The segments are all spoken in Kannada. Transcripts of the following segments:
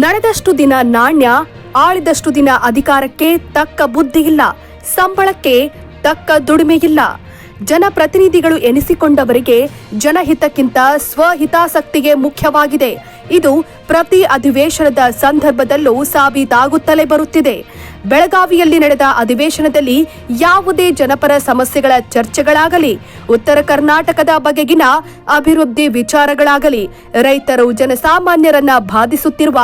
ನಡೆದಷ್ಟು ದಿನ ನಾಣ್ಯ ಆಳಿದಷ್ಟು ದಿನ ಅಧಿಕಾರಕ್ಕೆ ತಕ್ಕ ಬುದ್ಧಿ ಇಲ್ಲ ಸಂಬಳಕ್ಕೆ ತಕ್ಕ ದುಡಿಮೆ ಇಲ್ಲ ಜನಪ್ರತಿನಿಧಿಗಳು ಎನಿಸಿಕೊಂಡವರಿಗೆ ಜನಹಿತಕ್ಕಿಂತ ಸ್ವಹಿತಾಸಕ್ತಿಗೆ ಮುಖ್ಯವಾಗಿದೆ. ಇದು ಪ್ರತಿ ಅಧಿವೇಶನದ ಸಂದರ್ಭದಲ್ಲೂ ಸಾಬೀತಾಗುತ್ತಲೇ ಬರುತ್ತಿದೆ. ಬೆಳಗಾವಿಯಲ್ಲಿ ನಡೆದ ಅಧಿವೇಶನದಲ್ಲಿ ಯಾವುದೇ ಜನಪರ ಸಮಸ್ಯೆಗಳ ಚರ್ಚೆಗಳಾಗಲಿ, ಉತ್ತರ ಕರ್ನಾಟಕದ ಬಗೆಗಿನ ಅಭಿವೃದ್ಧಿ ವಿಚಾರಗಳಾಗಲಿ, ರೈತರು ಜನಸಾಮಾನ್ಯರನ್ನ ಬಾಧಿಸುತ್ತಿರುವ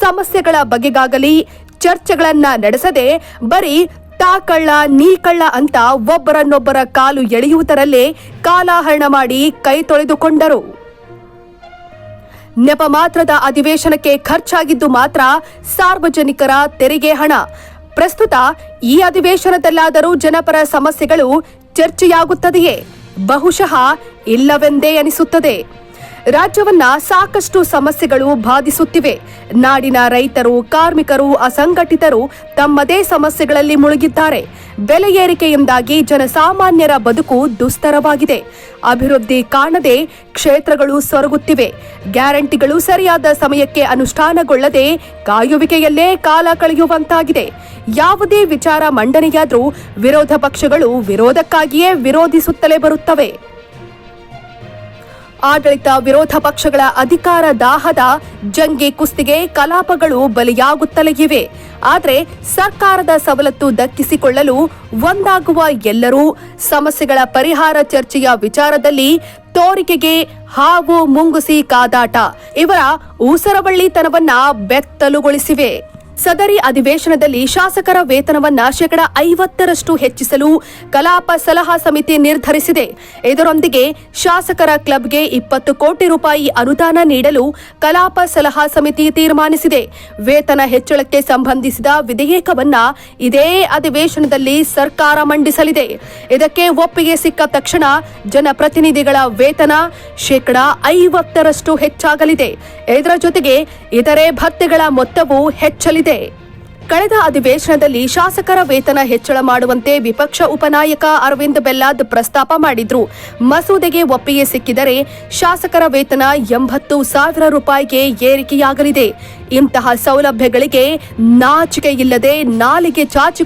ಸಮಸ್ಯೆಗಳ ಬಗೆಗಾಗಲಿ ಚರ್ಚೆಗಳನ್ನ ನಡೆಸದೆ ಬರೀ ತಾ ಕಳ್ಳ ನೀ ಕಳ್ಳ ಅಂತ ಒಬ್ಬರನ್ನೊಬ್ಬರ ಕಾಲು ಎಳೆಯುವುದರಲ್ಲೇ ಕಾಲಹರಣ ಮಾಡಿ ಕೈ ತೊಳೆದುಕೊಂಡರು. ನೆಪ ಮಾತ್ರದ ಅಧಿವೇಶನಕ್ಕೆ ಖರ್ಚಾಗಿದ್ದು ಮಾತ್ರ ಸಾರ್ವಜನಿಕರ ತೆರಿಗೆ ಹಣ. ಪ್ರಸ್ತುತ ಈ ಅಧಿವೇಶನದಲ್ಲಾದರೂ ಜನಪರ ಸಮಸ್ಯೆಗಳು ಚರ್ಚೆಯಾಗುತ್ತದೆಯೇ? ಬಹುಶಃ ಇಲ್ಲವೆಂದೇ ಅನಿಸುತ್ತದೆ. ರಾಜ್ಯವನ್ನ ಸಾಕಷ್ಟು ಸಮಸ್ಯೆಗಳು ಬಾಧಿಸುತ್ತಿವೆ. ನಾಡಿನ ರೈತರು, ಕಾರ್ಮಿಕರು, ಅಸಂಘಟಿತರು ತಮ್ಮದೇ ಸಮಸ್ಯೆಗಳಲ್ಲಿ ಮುಳುಗಿದ್ದಾರೆ. ಬೆಲೆ ಏರಿಕೆಯಿಂದಾಗಿ ಜನಸಾಮಾನ್ಯರ ಬದುಕು ದುಸ್ತರವಾಗಿದೆ. ಅಭಿವೃದ್ಧಿ ಕಾಣದೆ ಕ್ಷೇತ್ರಗಳು ಸೊರಗುತ್ತಿವೆ. ಗ್ಯಾರಂಟಿಗಳು ಸರಿಯಾದ ಸಮಯಕ್ಕೆ ಅನುಷ್ಠಾನಗೊಳ್ಳದೆ ಕಾಯುವಿಕೆಯಲ್ಲೇ ಕಾಲ ಕಳೆಯುವಂತಾಗಿದೆ. ಯಾವುದೇ ವಿಚಾರ ಮಂಡನೆಯಾದರೂ ವಿರೋಧ ಪಕ್ಷಗಳು ವಿರೋಧಕ್ಕಾಗಿಯೇ ವಿರೋಧಿಸುತ್ತಲೇ ಬರುತ್ತವೆ. ಆಡಳಿತ ವಿರೋಧ ಪಕ್ಷಗಳ ಅಧಿಕಾರ ದಾಹದ ಜಂಗಿ ಕುಸ್ತಿಗೆ ಕಲಾಪಗಳು ಬಲಿಯಾಗುತ್ತಲೇ ಇವೆ. ಆದರೆ ಸರ್ಕಾರದ ಸವಲತ್ತು ದಕ್ಕಿಸಿಕೊಳ್ಳಲು ಒಂದಾಗುವ ಎಲ್ಲರೂ ಸಮಸ್ಯೆಗಳ ಪರಿಹಾರ ಚರ್ಚೆಯ ವಿಚಾರದಲ್ಲಿ ತೋರಿಕೆಗೆ ಹಾವು ಮುಂಗುಸಿ ಕಾದಾಟ. ಇವರ ಊಸರವಳ್ಳಿತನವನ್ನ ಬೆತ್ತಲುಗೊಳಿಸಿವೆ. ಸದರಿ ಅಧಿವೇಶನದಲ್ಲಿ ಶಾಸಕರ ವೇತನವನ್ನ ಶೇಕಡ ಐವತ್ತರಷ್ಟು ಹೆಚ್ಚಿಸಲು ಕಲಾಪ ಸಲಹಾ ಸಮಿತಿ ನಿರ್ಧರಿಸಿದೆ. ಇದರೊಂದಿಗೆ ಶಾಸಕರ ಕ್ಲಬ್ಗೆ ಇಪ್ಪತ್ತು ಕೋಟಿ ರೂಪಾಯಿ ಅನುದಾನ ನೀಡಲು ಕಲಾಪ ಸಲಹಾ ಸಮಿತಿ ತೀರ್ಮಾನಿಸಿದೆ. ವೇತನ ಹೆಚ್ಚಳಕ್ಕೆ ಸಂಬಂಧಿಸಿದ ವಿಧೇಯಕವನ್ನ ಇದೇ ಅಧಿವೇಶನದಲ್ಲಿ ಸರ್ಕಾರ ಮಂಡಿಸಲಿದೆ. ಇದಕ್ಕೆ ಒಪ್ಪಿಗೆ ಸಿಕ್ಕ ತಕ್ಷಣ ಜನಪ್ರತಿನಿಧಿಗಳ ವೇತನ ಶೇಕಡ ಐವತ್ತರಷ್ಟು ಹೆಚ್ಚಾಗಲಿದೆ. ಇದರ ಜೊತೆಗೆ ಇತರೆ ಭತ್ಯೆಗಳ ಮೊತ್ತವೂ ಹೆಚ್ಚಲಿದೆ. ಕಳೆದ ಅಧಿವೇಶನದಲ್ಲಿ ಶಾಸಕರ ವೇತನ ಹೆಚ್ಚಳ ಮಾಡುವಂತೆ ವಿಪಕ್ಷ ಉಪನಾಯಕ ಅರವಿಂದ್ ಬೆಲ್ಲಾದ್ ಪ್ರಸ್ತಾಪ ಮಾಡಿದ್ರು. ಮಸೂದೆಗೆ ಒಪ್ಪಿಗೆ ಸಿಕ್ಕಿದರೆ ಶಾಸಕರ ವೇತನ ಎಂಬತ್ತು ಸಾವಿರ ರೂಪಾಯಿಗೆ ಏರಿಕೆಯಾಗಲಿದೆ. ಇಂತಹ ಸೌಲಭ್ಯಗಳಿಗೆ ನಾಚಿಕೆ ಇಲ್ಲದೆ ನಾಲಿಗೆ ಚಾಚಿ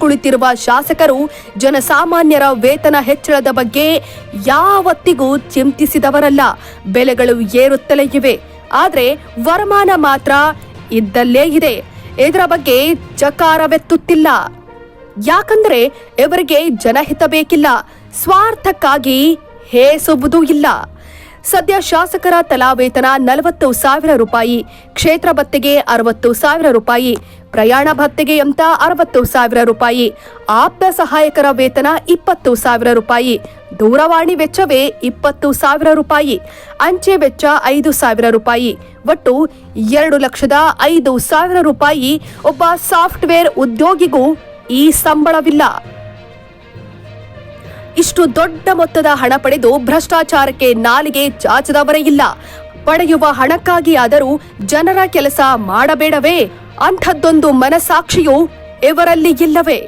ಶಾಸಕರು ಜನಸಾಮಾನ್ಯರ ವೇತನ ಹೆಚ್ಚಳದ ಬಗ್ಗೆ ಯಾವತ್ತಿಗೂ ಚಿಂತಿಸಿದವರಲ್ಲ. ಬೆಲೆಗಳು ಏರುತ್ತಲೇ ಇವೆ. ಆದರೆ ವರಮಾನ ಮಾತ್ರ ಇದ್ದಲ್ಲೇ ಇದೆ. ಇದರ ಬಗ್ಗೆ ಚಕಾರವೆತ್ತುತ್ತಿಲ್ಲ. ಯಾಕಂದ್ರೆ ಇವರಿಗೆ ಜನಹಿತ ಬೇಕಿಲ್ಲ ಸ್ವಾರ್ಥಕ್ಕಾಗಿ ಹೇಸುವುದೂ ಇಲ್ಲ. ಸದ್ಯ ಶಾಸಕರ ತಲಾ ವೇತನ ನಲವತ್ತು ಸಾವಿರ ರೂಪಾಯಿ, ಕ್ಷೇತ್ರ ಭತ್ತೆಗೆ ಅರವತ್ತು ಸಾವಿರ ರೂಪಾಯಿ, ಪ್ರಯಾಣ ಭತ್ತೆಗೆ ಅಂತ ಅರವತ್ತು ಸಾವಿರ ರೂಪಾಯಿ, ಆಪ್ತ ಸಹಾಯಕರ ವೇತನ ಇಪ್ಪತ್ತು ಸಾವಿರ ರೂಪಾಯಿ, ದೂರವಾಣಿ ವೆಚ್ಚವೇ ಇಪ್ಪತ್ತು ಸಾವಿರ ರೂಪಾಯಿ, ಅಂಚೆ ವೆಚ್ಚ ಐದು ಸಾವಿರ ರೂಪಾಯಿ, ಒಟ್ಟು ಎರಡು ಲಕ್ಷದ ಐದು ಸಾವಿರ ರೂಪಾಯಿ ಒಬ್ಬ ಸಾಫ್ಟ್ವೇರ್ ಉದ್ಯೋಗಿಗೂ ಈ ಸಂಬಳವಿಲ್ಲ. ಇಷ್ಟು ದೊಡ್ಡ ಮೊತ್ತದ ಹಣ ಪಡೆದು ಭ್ರಷ್ಟಾಚಾರಕ್ಕೆ ನಾಲಿಗೆ ಚಾಚದವರೇ ಇಲ್ಲ. ಪಡೆಯುವ ಹಣಕ್ಕಾಗಿ ಆದರೂ ಜನರ ಕೆಲಸ ಮಾಡಬೇಡವೇ? ಅಂಥದ್ದೊಂದು ಮನಸಾಕ್ಷಿಯು ಇವರಲ್ಲಿ ಇಲ್ಲವೇ?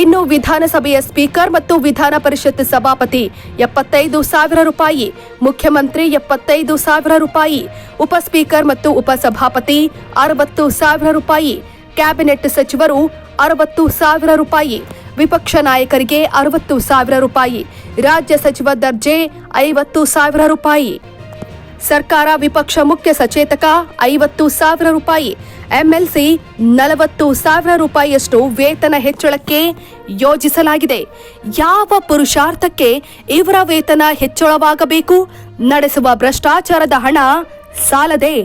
ಇನ್ನು ವಿಧಾನಸಭೆಯ ಸ್ಪೀಕರ್ ಮತ್ತು ವಿಧಾನ ಪರಿಷತ್ ಸಭಾಪತಿ ಎಪ್ಪತ್ತೈದು ಸಾವಿರ ರೂಪಾಯಿ, ಮುಖ್ಯಮಂತ್ರಿ ಎಪ್ಪತ್ತೈದು ಸಾವಿರ ರೂಪಾಯಿ, ಉಪ ಸ್ಪೀಕರ್ ಮತ್ತು ಉಪಸಭಾಪತಿ ಅರವತ್ತು ಸಾವಿರ ರೂಪಾಯಿ, ಕ್ಯಾಬಿನೆಟ್ ಸಚಿವರು ಅರವತ್ತು ಸಾವಿರ ರೂಪಾಯಿ. ವಿಪಕ್ಷ ನಾಯಕರಿಗೆ ಅರವತ್ತು ಸಾವಿರ ರೂಪಾಯಿ, ರಾಜ್ಯ ಸಚಿವ ದರ್ಜೆ ಐವತ್ತು ಸಾವಿರ ರೂಪಾಯಿ. ಸರ್ಕಾರ ವಿಪಕ್ಷ ಮುಖ್ಯ ಸಚೇತಕ ಐವತ್ತು ಸಾವಿರ ರೂಪಾಯಿ, ಎಂಎಲ್ಸಿ ನಲವತ್ತು ಸಾವಿರ ರೂಪಾಯಿಯಷ್ಟು ವೇತನ ಹೆಚ್ಚಳಕ್ಕೆ ಯೋಜಿಸಲಾಗಿದೆ. ಯಾವ ಪುರುಷಾರ್ಥಕ್ಕೆ ಇವರ ವೇತನ ಹೆಚ್ಚಳವಾಗಬೇಕು? ನಡೆಸುವ ಭ್ರಷ್ಟಾಚಾರದ ಹಣ ಸಾಲದೆ?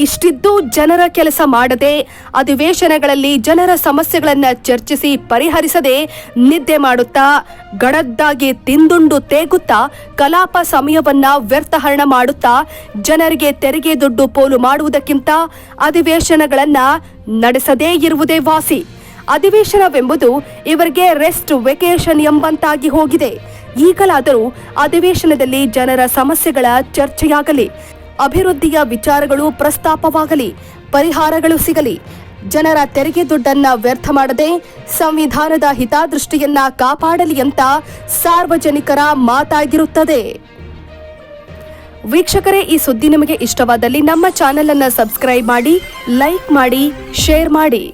ಇಷ್ಟಿದ್ದು ಜನರ ಕೆಲಸ ಮಾಡದೆ ಅಧಿವೇಶನಗಳಲ್ಲಿ ಜನರ ಸಮಸ್ಯೆಗಳನ್ನು ಚರ್ಚಿಸಿ ಪರಿಹರಿಸದೆ ನಿದ್ದೆ ಮಾಡುತ್ತಾ ಗಡದ್ದಾಗಿ ತಿಂದುಂಡು ತೇಗುತ್ತಾ ಕಲಾಪ ಸಮಯವನ್ನ ವ್ಯರ್ಥಹರಣ ಮಾಡುತ್ತಾ ಜನರಿಗೆ ತೆರಿಗೆ ದುಡ್ಡು ಪೋಲು ಮಾಡುವುದಕ್ಕಿಂತ ಅಧಿವೇಶನಗಳನ್ನ ನಡೆಸದೇ ಇರುವುದೇ ವಾಸಿ. ಅಧಿವೇಶನವೆಂಬುದು ಇವರಿಗೆ ರೆಸ್ಟ್ ವೆಕೇಶನ್ ಎಂಬಂತಾಗಿ ಹೋಗಿದೆ. ಈಗಲಾದರೂ ಅಧಿವೇಶನದಲ್ಲಿ ಜನರ ಸಮಸ್ಯೆಗಳ ಚರ್ಚೆಯಾಗಲಿ. ಅಭಿವೃದ್ಧಿಯ ವಿಚಾರಗಳು ಪ್ರಸ್ತಾಪವಾಗಲಿ, ಪರಿಹಾರಗಳು ಸಿಗಲಿ. ಜನರ ತೆರಿಗೆ ದುಡ್ಡನ್ನ ವ್ಯರ್ಥ ಮಾಡದೆ ಸಂವಿಧಾನದ ಹಿತಾದೃಷ್ಟಿಯನ್ನ ಕಾಪಾಡಲಿ ಅಂತ ಸಾರ್ವಜನಿಕರ ಮಾತಾಗಿರುತ್ತದೆ. ವೀಕ್ಷಕರೇ, ಈ ಸುದ್ದಿ ನಿಮಗೆ ಇಷ್ಟವಾದಲ್ಲಿ ನಮ್ಮ ಚಾನೆಲ್ ಅನ್ನು ಸಬ್ಸ್ಕ್ರೈಬ್ ಮಾಡಿ, ಲೈಕ್ ಮಾಡಿ, ಶೇರ್ ಮಾಡಿ.